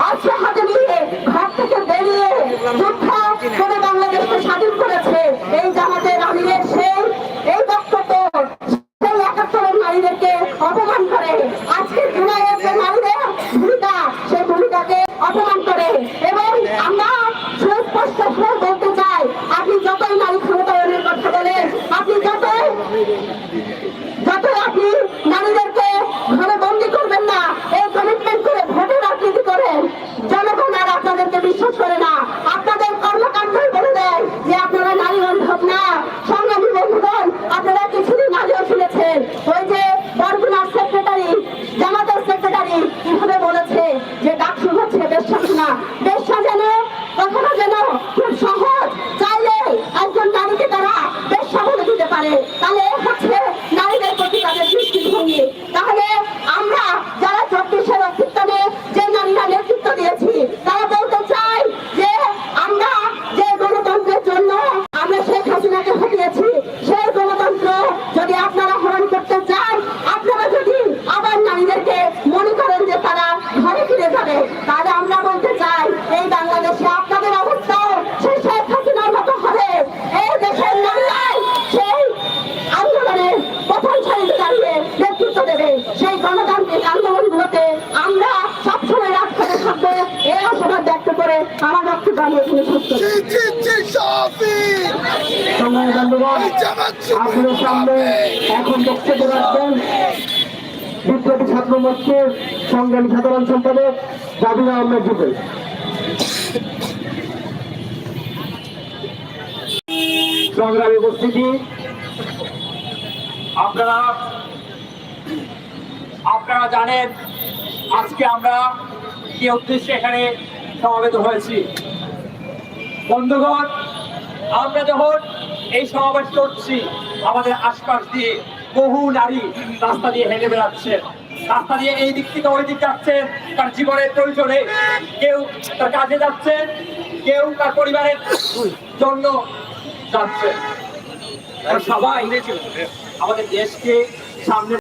আছে বিশ্বাস করে না। আপনাদের কর্মকাণ্ডই বলে দেয় যে আপনারা নারী বান্ধব না। সংগ্রামী বন্ধুগণ, আপনারা কিছুদিন আগেও শুনেছেন, ওই যে বরগুনার সেক্রেটারি জামাতের সেক্রেটারি কীভাবে বলেছে যে ডাকসু হচ্ছে, বেশ না। বেশ যেন কখনো যেন খুব সহজ। চাইলে একজন নারীকে তারা বেশ্যা বলে দিতে পারে। তাহলে হচ্ছে নারীদের প্রতি তাদের দৃষ্টিভঙ্গি তাহলে আমরা যারা চব্বিশের অভ্যুত্থানে যে নারীরা নেতৃত্ব দিয়েছি তারা বলতে চাই যে আমরা যে গণতন্ত্রের জন্য আমরা শেখ হাসিনাকে হটিয়েছি সেই গণতন্ত্র যদি আপনারা হরণ করতে চান আপনারা যদি আবার নারীদেরকে মনে করেন যে তারা ঘরে ফিরে যাবে তাহলে আমরা বলতে চাই এই বাংলাদেশে আপনাদের অবস্থাও সেই শেখ হাসিনার মতো হবে এই দেশের নারীরাই সেই আন্দোলনের প্রথম সারিতে দাঁড়িয়ে দেবে সেই গণতান্ত্রিক আন্দোলনগুলোতে আমরা সবসময় রাজপথে থাকব। এই আশাবাদ ব্যক্ত করে আমার বক্তব্য আমি এখানে শেষ সামনে এখন বক্তব্য রাখবেন বিপ্লবী ছাত্র মোর্চার সংগ্রামী সাধারণ সম্পাদক জাবির আহমেদ জুবেল সংগ্রামী উপস্থিতি আপনারা আপনারা জানেন আজকে আমরা কি উদ্দেশ্যে এখানে সমাবেত হয়েছি। বন্ধুগণ, আমরা যখন এই সমাবেশ করছি, আমাদের আশপাশ দিয়ে বহু নারী রাস্তা দিয়ে হেঁটে বেড়াচ্ছে। রাস্তা দিয়ে এই দিক থেকে ওই দিক যাচ্ছেন, তার জীবনের প্রয়োজনে কেউ তার কাজে যাচ্ছেন কেউ তার পরিবারের জন্য যাচ্ছে। সবাই আমাদের দেশকে সামনে